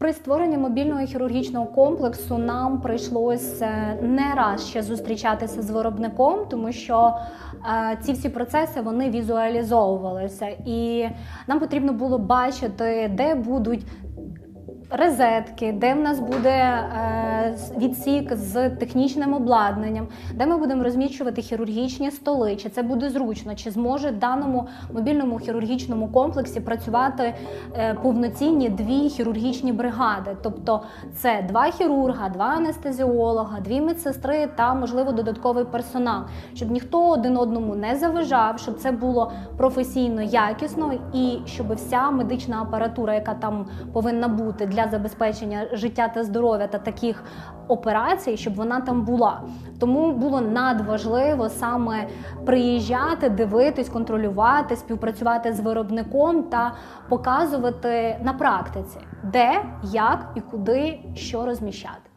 При створенні мобільного хірургічного комплексу нам прийшлося не раз ще зустрічатися з виробником, тому що е, ці всі процеси вони візуалізовувалися, і нам потрібно було бачити, де будуть. Резетки, де в нас буде е, відсік з технічним обладнанням, де ми будемо розміщувати хірургічні столи, чи це буде зручно, чи зможе в даному мобільному хірургічному комплексі працювати е, повноцінні дві хірургічні бригади. Тобто це два хірурга, два анестезіолога, дві медсестри та, можливо, додатковий персонал, щоб ніхто один одному не заважав, щоб це було професійно якісно і щоб вся медична апаратура, яка там повинна бути для забезпечення життя та здоров'я та таких операцій, щоб вона там була. Тому було надважливо саме приїжджати, дивитись, контролювати, співпрацювати з виробником та показувати на практиці, де, як і куди що розміщати.